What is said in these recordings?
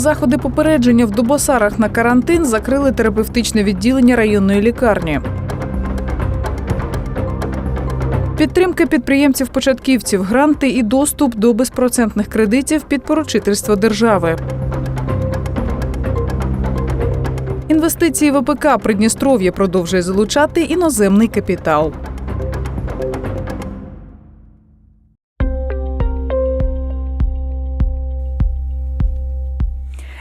Заходи попередження в Дубосарах на карантин закрили терапевтичне відділення районної лікарні. Підтримка підприємців-початківців, гранти і доступ до безпроцентних кредитів під поручительство держави. Інвестиції в ВПК Придністров'я продовжує залучати іноземний капітал.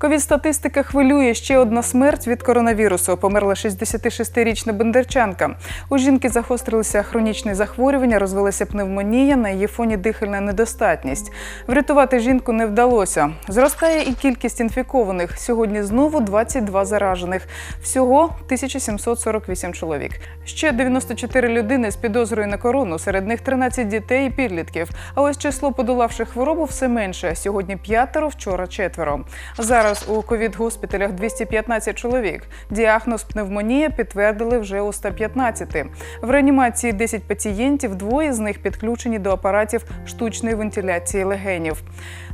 Ковід-статистика хвилює ще одна смерть від коронавірусу. Померла 66-річна бендерчанка. У жінки загострилися хронічні захворювання, розвилася пневмонія, на її фоні дихальна недостатність. Врятувати жінку не вдалося. Зростає і кількість інфікованих. Сьогодні знову 22 заражених. Всього 1748 чоловік. Ще 94 людини з підозрою на корону. Серед них 13 дітей і підлітків. А ось число подолавших хворобу все менше. Сьогодні п'ятеро, вчора четверо. Зараз у ковід-госпіталях 215 чоловік. Діагноз пневмонія підтвердили вже у 115. В реанімації 10 пацієнтів, двоє з них підключені до апаратів штучної вентиляції легенів.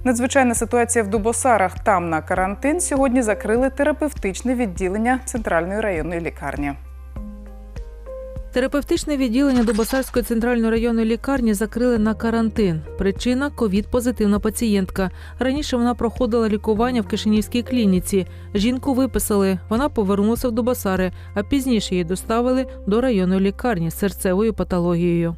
Надзвичайна ситуація в Дубосарах. Там на карантин сьогодні закрили терапевтичне відділення центральної районної лікарні. Терапевтичне відділення Дубосарської центральної районної лікарні закрили на карантин. Причина ковід-позитивна пацієнтка. Раніше вона проходила лікування в Кишинівській клініці. Жінку виписали. Вона повернулася в Дубосари, а пізніше її доставили до районної лікарні з серцевою патологією.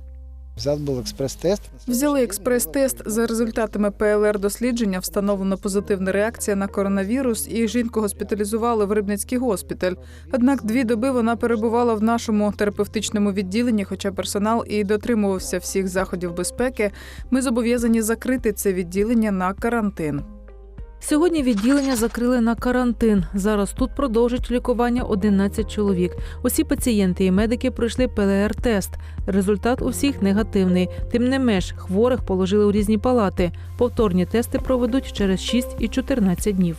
Взят був експрес-тест. Взяли експрес-тест. За результатами ПЛР дослідження встановлена позитивна реакція на коронавірус, і жінку госпіталізували в Рибницький госпіталь. Однак дві доби вона перебувала в нашому терапевтичному відділенні, хоча персонал і дотримувався всіх заходів безпеки. Ми зобов'язані закрити це відділення на карантин. Сьогодні відділення закрили на карантин. Зараз тут продовжить лікування 11 чоловік. Усі пацієнти і медики пройшли ПЛР-тест. Результат у всіх негативний. Тим не менш, хворих положили у різні палати. Повторні тести проведуть через 6 і 14 днів.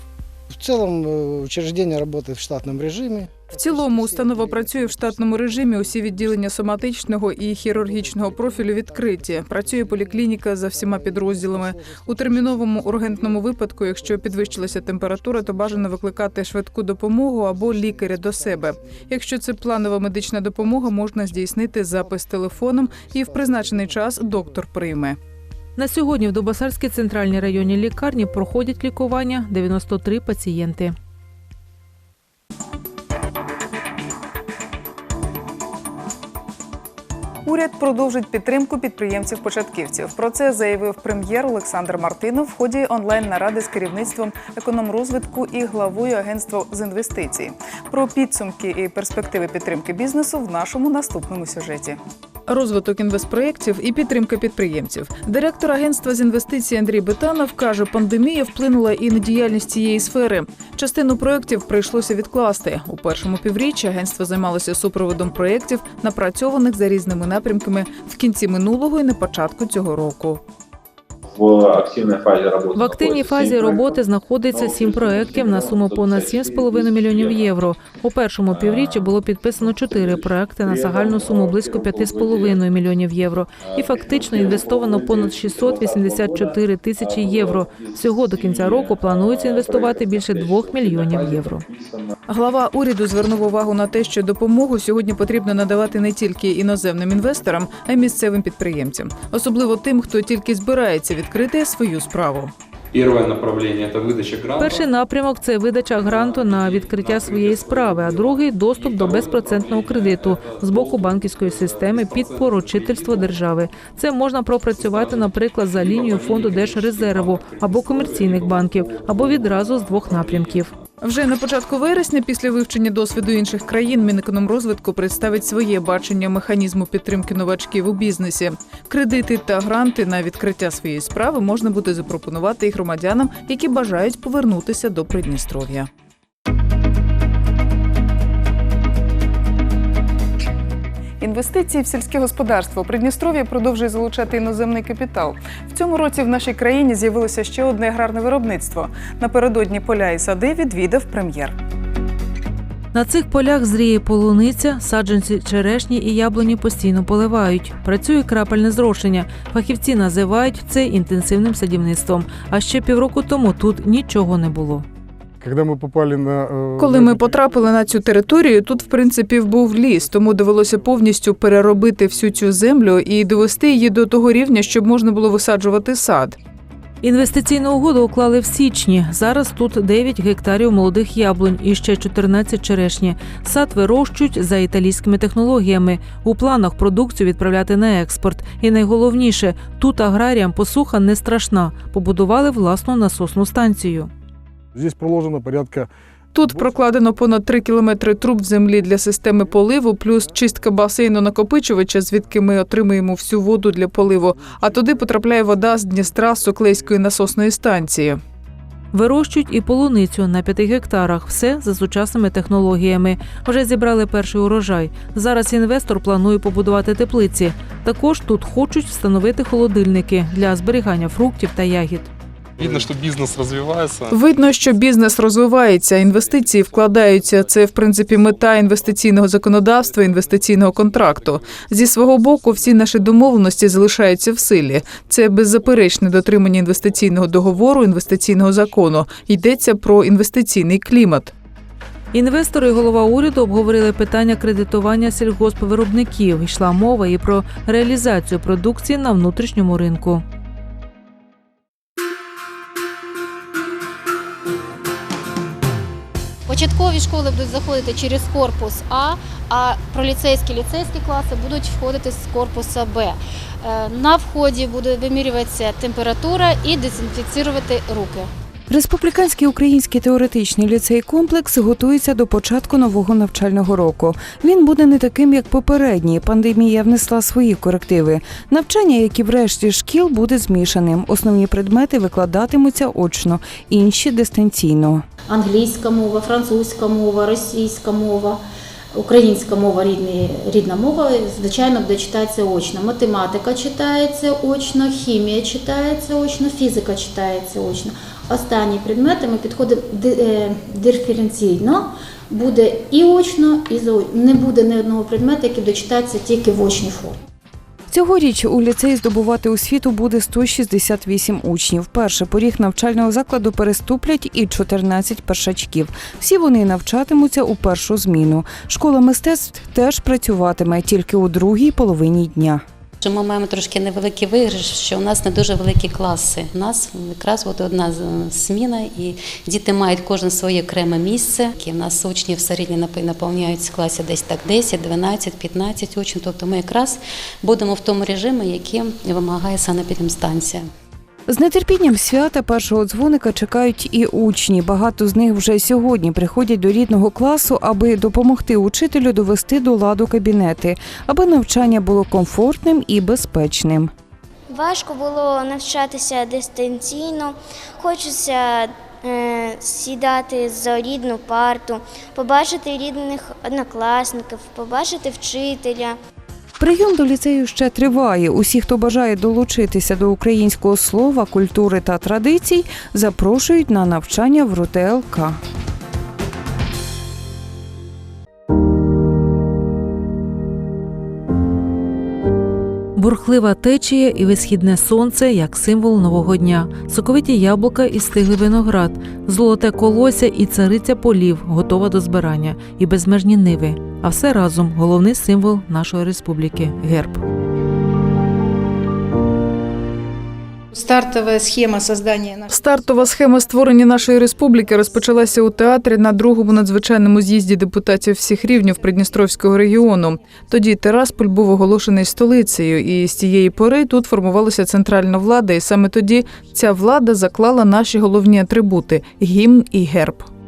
В цілому учреждення працює в штатному режиме. В цілому установа працює в штатному режимі. Усі відділення соматичного і хірургічного профілю відкриті. Працює поліклініка за всіма підрозділами. У терміновому ургентному випадку, якщо підвищилася температура, то бажано викликати швидку допомогу або лікаря до себе. Якщо це планова медична допомога, можна здійснити запис телефоном, і в призначений час доктор прийме. На сьогодні в Дубосарській центральній районній лікарні проходять лікування 93 пацієнти. Уряд продовжить підтримку підприємців-початківців. Про це заявив прем'єр Олександр Мартинов в ході онлайн-наради з керівництвом економрозвитку і главою агентства з інвестицій. Про підсумки і перспективи підтримки бізнесу в нашому наступному сюжеті. Розвиток інвестпроєктів і підтримка підприємців. Директор агентства з інвестицій Андрій Бетанов каже, пандемія вплинула і на діяльність цієї сфери. Частину проєктів прийшлося відкласти. У першому півріччі агентство займалося супроводом проєктів, напрацьованих за різними напрямками в кінці минулого і на початку цього року. В активній фазі роботи В активній фазі роботи знаходиться сім проєктів на суму понад 7,5 мільйонів євро. У першому півріччі було підписано чотири проекти на загальну суму близько 5,5 мільйонів євро. І фактично інвестовано понад 684 тисячі євро. Всього до кінця року планується інвестувати більше 2 мільйонів євро. Глава уряду звернув увагу на те, що допомогу сьогодні потрібно надавати не тільки іноземним інвесторам, а й місцевим підприємцям, особливо тим, хто тільки збирається відкрити свою справу. Первое направление – это выдача грантов. Перший напрямок це видача гранту на відкриття своєї справи, а другий доступ до безпроцентного кредиту з боку банківської системи під поручительство держави. Це можна пропрацювати, наприклад, за лінією фонду держрезерву або комерційних банків, або відразу з двох напрямків. Вже на початку вересня, після вивчення досвіду інших країн, Мінекономрозвитку представить своє бачення механізму підтримки новачків у бізнесі. Кредити та гранти на відкриття своєї справи можна буде запропонувати і громадянам, які бажають повернутися до Придністров'я. Інвестиції в сільське господарство Придністров'я продовжує залучати іноземний капітал. В цьому році в нашій країні з'явилося ще одне аграрне виробництво. Напередодні поля і сади відвідав прем'єр. На цих полях зріє полуниця, саджанці черешні і яблуні постійно поливають. Працює крапельне зрошення. Фахівці називають це інтенсивним садівництвом. А ще півроку тому тут нічого не було. Когда мы попали на... э, Коли на ми эти- потрапили на цю територію, тут в принципі був ліс, тому довелося повністю переробити всю цю землю і довести її до того рівня, щоб можна було висаджувати сад. Інвестиційну угоду уклали в січні. Зараз тут 9 гектарів молодих яблунь і ще 14 черешні. Сад вирощують за італійськими технологіями. У планах продукцію відправляти на експорт. І найголовніше, тут аграріям посуха не страшна. Побудували власну насосну станцію. Здесь проложено порядка... Тут прокладено понад 3 кілометри труб землі для системи поливу, плюс чистка басейну накопичувача, звідки ми отримуємо всю воду для поливу. А туди потрапляє вода з Дністра Соклейської насосної станції. Вирощують і полуницю на 5 гектарах. Все за сучасними технологіями. Вже зібрали перший урожай. Зараз інвестор планує побудувати теплиці. Також тут хочуть встановити холодильники для зберігання фруктів та ягід. Видно, что бизнес развивается. Видно, що бізнес розвивається, інвестиції вкладаються. Це в принципі мета інвестиційного законодавства, інвестиційного контракту. Зі свого боку, всі наші домовленості залишаються в силі. Це беззаперечне дотримання інвестиційного договору, інвестиційного закону. Йдеться про інвестиційний клімат. Інвестори і голова уряду обговорили питання кредитування сільгоспвиробників. Йшла мова і про реалізацію продукції на внутрішньому ринку. Початкові школи будуть заходити через корпус А, а проліцейські ліцейські класи будуть входити з корпуса Б. Е, На вході буде вимірюватися температура і дезінфіцірувати руки. Республіканський український теоретичний ліцей комплекс готується до початку нового навчального року. Він буде не таким, як попередній. Пандемія внесла свої корективи. Навчання, як і в решті шкіл, буде змішаним. Основні предмети викладатимуться очно, інші дистанційно. Англійська мова, французька мова, російська мова, українська мова рідний, рідна мова, звичайно, буде читатися очно. Математика читається очно, хімія читається очно, фізика читається очно. Останні предмети ми підходимо ди- е, диференційно. Буде і очно, і заочно. Не буде ні одного предмету, який буде читатися тільки в очній формі. Цьогоріч у ліцей здобувати освіту буде 168 учнів. Перше поріг навчального закладу переступлять і 14 першачків. Всі вони навчатимуться у першу зміну. Школа мистецтв теж працюватиме тільки у другій половині дня. Що ми маємо трошки невеликий виграш, що у нас не дуже великі класи. У нас якраз от одна зміна, і діти мають кожен своє окреме місце. І У нас учні в середні наповняють в класі десь так 10, 12, 15 учнів. Тобто ми якраз будемо в тому режимі, який вимагає санепідемстанція. З нетерпінням свята першого дзвоника чекають і учні. Багато з них вже сьогодні приходять до рідного класу, аби допомогти учителю довести до ладу кабінети, аби навчання було комфортним і безпечним. Важко було навчатися дистанційно. Хочеться е, сідати за рідну парту, побачити рідних однокласників, побачити вчителя. Прийом до ліцею ще триває. Усі, хто бажає долучитися до українського слова, культури та традицій, запрошують на навчання в РУТЛК. Бурхлива течія і висхідне сонце як символ нового дня, соковиті яблука і стиглий виноград, золоте колося і цариця полів, готова до збирання, і безмежні ниви. А все разом головний символ нашої республіки герб. Стартовая схема создания нашей Стартова схема створення нашої республіки розпочалася у театрі на другому надзвичайному з'їзді депутатів всіх рівнів Придністровського регіону. Тоді Терасполь був оголошений столицею, і з тієї пори тут формувалася центральна влада. І саме тоді ця влада заклала наші головні атрибути гімн і герб.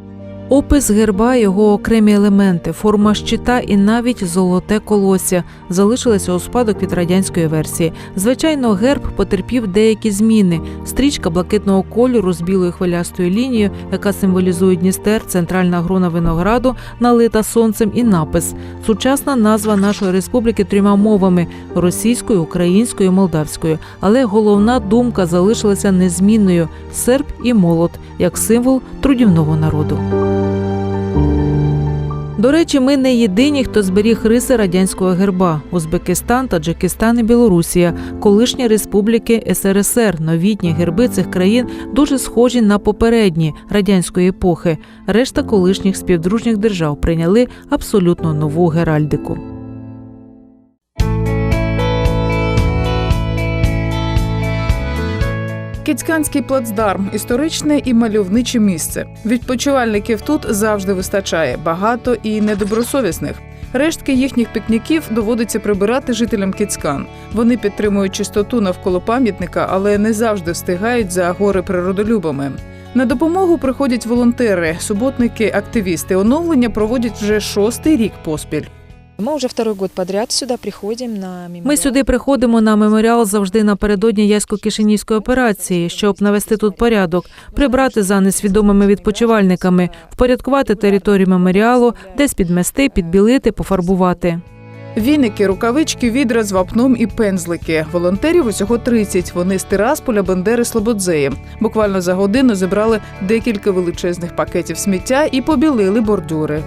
Опис герба, його окремі елементи, форма щита і навіть золоте колося залишилися у спадок від радянської версії. Звичайно, герб потерпів деякі зміни. Стрічка блакитного кольору з білою хвилястою лінією, яка символізує Дністер, центральна грона винограду, налита сонцем, і напис. Сучасна назва нашої республіки трьома мовами російською, українською, молдавською. Але головна думка залишилася незмінною серп і молот як символ трудівного народу. До речі, ми не єдині, хто зберіг риси радянського герба. Узбекистан, Таджикистан і Білорусія, колишні республіки СРСР. Новітні герби цих країн дуже схожі на попередні радянської епохи. Решта колишніх співдружніх держав прийняли абсолютно нову геральдику. Кіцьканський плацдарм історичне і мальовниче місце. Відпочивальників тут завжди вистачає багато і недобросовісних. Рештки їхніх пікніків доводиться прибирати жителям Кіцкан. Вони підтримують чистоту навколо пам'ятника, але не завжди встигають за гори природолюбами. На допомогу приходять волонтери, суботники, активісти. Оновлення проводять вже шостий рік поспіль. Мы уже второй год подряд сюда приходим на мемориал. Ми сюди приходимо на меморіал завжди напередодні Ясько-Кишинівської операції, щоб навести тут порядок, прибрати за несвідомими відпочивальниками, впорядкувати територію меморіалу, десь підмести, підбілити, пофарбувати. Віники, рукавички, відра з вапном і пензлики. Волонтерів усього 30. Вони з Тирасполя, Бендери, Слободзеї. Буквально за годину зібрали декілька величезних пакетів сміття і побілили бордюри.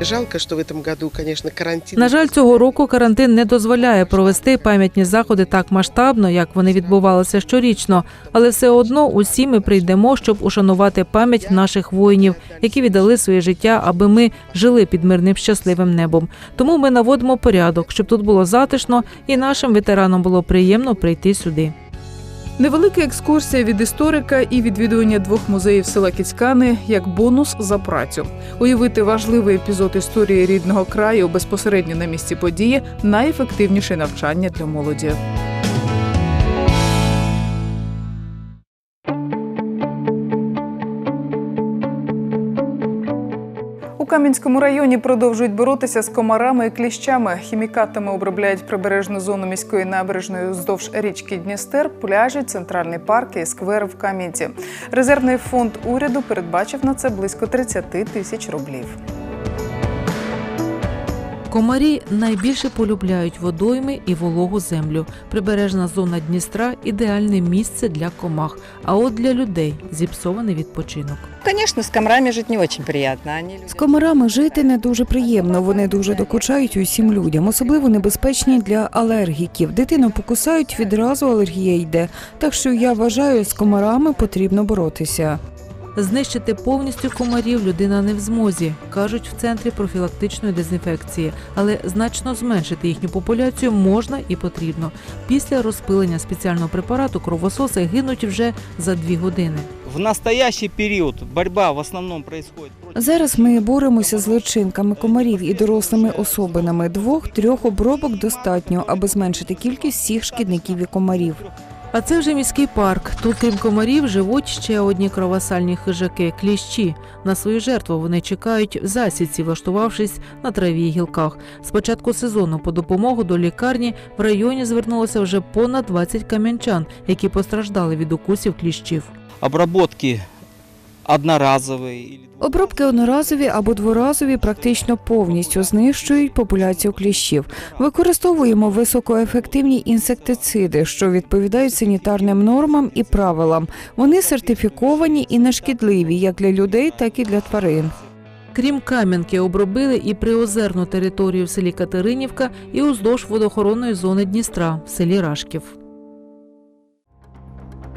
Жалко, что в этом году, конечно, карантин. На жаль, цього року карантин не дозволяє провести пам'ятні заходи так масштабно, як вони відбувалися щорічно. Але все одно усі ми прийдемо, щоб ушанувати пам'ять наших воїнів, які віддали своє життя, аби ми жили під мирним щасливим небом. Тому ми наводимо порядок, щоб тут було затишно і нашим ветеранам було приємно прийти сюди. Невелика екскурсія від історика і відвідування двох музеїв села Кіцькани як бонус за працю. Уявити важливий епізод історії рідного краю безпосередньо на місці події найефективніше навчання для молоді. Кам'янському районі продовжують боротися з комарами і кліщами. Хімікатами обробляють прибережну зону міської набережної вздовж річки Дністер, пляжі, центральний парк і сквер в Кам'янці. Резервний фонд уряду передбачив на це близько 30 тисяч рублів. Комарі найбільше полюбляють водойми і вологу землю. Прибережна зона Дністра ідеальне місце для комах. А от для людей зіпсований відпочинок. Конечно, с комарами жить не очень приятно. З комарами жити не дуже приємно. Вони дуже докучають усім людям, особливо небезпечні для алергіків. Дитину покусають, відразу алергія йде. Так що я вважаю, з комарами потрібно боротися. Знищити повністю комарів людина не в змозі, кажуть в центрі профілактичної дезінфекції, але значно зменшити їхню популяцію можна і потрібно. Після розпилення спеціального препарату кровососи гинуть вже за дві години. В настоящий период борьба в основном происходит. Зараз ми боремося з личинками комарів і дорослими особинами. Двох-трьох обробок достатньо, аби зменшити кількість всіх шкідників і комарів. А це вже міський парк. Тут, крім комарів, живуть ще одні кровосальні хижаки кліщі. На свою жертву вони чекають в засідці, влаштувавшись на траві й гілках. З початку сезону по допомогу до лікарні в районі звернулося вже понад 20 кам'янчан, які постраждали від укусів кліщів. Обработки одноразовые или Обробки одноразові або дворазові практично повністю знищують популяцію кліщів. Використовуємо високоефективні інсектициди, що відповідають санітарним нормам і правилам. Вони сертифіковані і нешкідливі як для людей, так і для тварин. Крім Кам'янки, обробили і приозерну територію в селі Катеринівка і уздовж водоохоронної зони Дністра в селі Рашків.